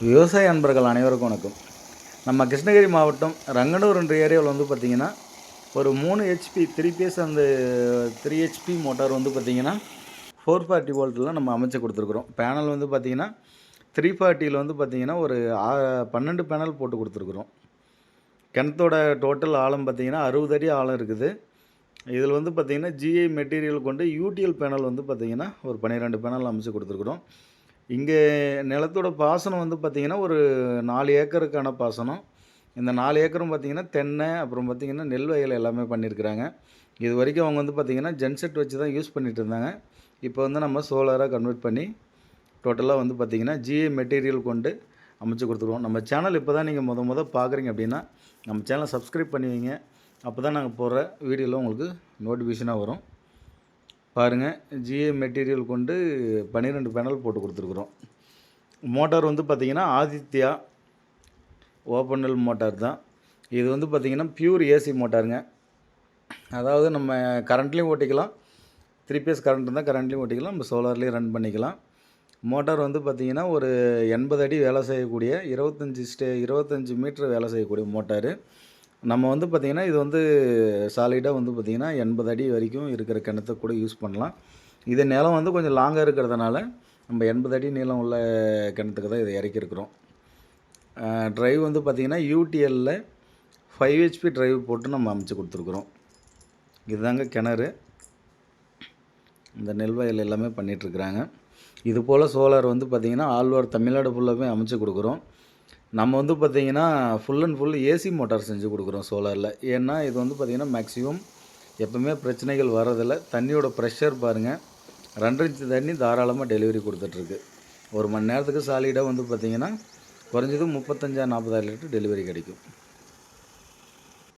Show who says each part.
Speaker 1: விவசாய அன்பர்கள் அனைவருக்கும் வணக்கம். நம்ம கிருஷ்ணகிரி மாவட்டம் ரங்கனூர் என்ற ஏரியாவில் வந்து பார்த்திங்கன்னா ஒரு மூணு ஹெச்பி த்ரீ பேஸ் அந்த த்ரீ ஹெச்பி மோட்டார் வந்து பார்த்திங்கன்னா ஃபோர் ஃபார்ட்டி வோல்ட்டில் நம்ம அமைச்சு கொடுத்துருக்குறோம். பேனல் வந்து பார்த்திங்கன்னா த்ரீ ஃபார்ட்டியில் வந்து பார்த்திங்கன்னா ஒரு ஆ- பன்னெண்டு பேனல் போட்டு கொடுத்துருக்குறோம். கிணத்தோட டோட்டல் ஆழம் பார்த்திங்கன்னா அறுபது அடி ஆழம் இருக்குது. இதில் வந்து பார்த்திங்கன்னா ஜிஐ மெட்டீரியல் கொண்டு யூடிஎல் பேனல் வந்து பார்த்திங்கன்னா ஒரு பன்னிரெண்டு பேனல் அமைச்சு கொடுத்துருக்குறோம். இங்கே நிலத்தோட பாசனம் வந்து பார்த்திங்கன்னா ஒரு நாலு ஏக்கருக்கான பாசனம். இந்த நாலு ஏக்கரும் பார்த்திங்கன்னா தென்னை அப்புறம் பார்த்திங்கன்னா நெல் வயல் எல்லாமே பண்ணியிருக்கிறாங்க. இது வரைக்கும் அவங்க வந்து பார்த்திங்கன்னா ஜென்செட் வச்சு தான் யூஸ் பண்ணிட்டு இருந்தாங்க. இப்போ வந்து நம்ம சோலாராக கன்வெர்ட் பண்ணி டோட்டலாக வந்து பார்த்திங்கன்னா ஜிஏ மெட்டீரியல் கொண்டு அமைச்சு கொடுத்துருவோம். நம்ம சேனல் இப்போ தான் நீங்கள் முத முத பார்க்குறீங்க அப்படின்னா நம்ம சேனலை சப்ஸ்கிரைப் பண்ணி வைங்க. அப்போ தான் நாங்கள் போடுற வீடியோவில் உங்களுக்கு நோட்டிஃபிகேஷனாக வரும். பாருங்கள் ஜிஏ மெட்டீரியல் கொண்டு பன்னிரெண்டு பேனல் போட்டு கொடுத்துருக்குறோம். மோட்டார் வந்து பார்த்திங்கன்னா ஆதித்யா ஓப்பனல் மோட்டார் தான். இது வந்து பார்த்திங்கன்னா பியூர் ஏசி மோட்டாருங்க. அதாவது நம்ம கரண்ட்லேயும் ஓட்டிக்கலாம். த்ரீ பேஸ் கரண்ட் இருந்தால் கரண்ட்லேயும் ஓட்டிக்கலாம். நம்ம சோலார்லேயும் ரன் பண்ணிக்கலாம். மோட்டார் வந்து பார்த்திங்கன்னா ஒரு எண்பது அடி வேலை செய்யக்கூடிய இருபத்தஞ்சி ஸ்டே இருபத்தஞ்சி மீட்ரு வேலை செய்யக்கூடிய மோட்டார். நம்ம வந்து பார்த்திங்கன்னா இது வந்து சாலிடாக வந்து பார்த்திங்கன்னா எண்பது அடி வரைக்கும் இருக்கிற கிணத்த கூட யூஸ் பண்ணலாம். இது நிலம் வந்து கொஞ்சம் லாங்காக இருக்கிறதுனால நம்ம எண்பது அடி நீளம் உள்ள கிணத்துக்கு தான் இதை இறக்கியிருக்கிறோம் ட்ரைவ் வந்து பார்த்திங்கன்னா யூடிஎல்லில் ஃபைவ் ஹெச்பி ட்ரைவ் போட்டு நம்ம அமைச்சு கொடுத்துருக்குறோம். இதுதாங்க கிணறு. இந்த நெல் வயல் எல்லாமே பண்ணிகிட்ருக்குறாங்க இது போல் சோலார் வந்து பார்த்திங்கன்னா ஆழ்வார் தமிழ்நாடு ஃபுல்லாகவே அமைச்சு கொடுக்குறோம். நம்ம வந்து பார்த்திங்கன்னா full and full AC motor செஞ்சு கொடுக்குறோம் சோலாரில் ஏன்னா இது வந்து பார்த்திங்கன்னா மேக்ஸிமம் எப்போவுமே பிரச்சனைகள் வர்றதில்ல. தண்ணியோட ப்ரெஷர் பாருங்கள் ரெண்டரை இன்ச்சு தண்ணி தாராளமாக டெலிவரி கொடுத்துட்ருக்கு. ஒரு மணி நேரத்துக்கு சாலிடாக வந்து பார்த்திங்கன்னா குறைஞ்சது முப்பத்தஞ்சா நாற்பதாயிரம் லிட்டர் டெலிவரி கிடைக்கும்.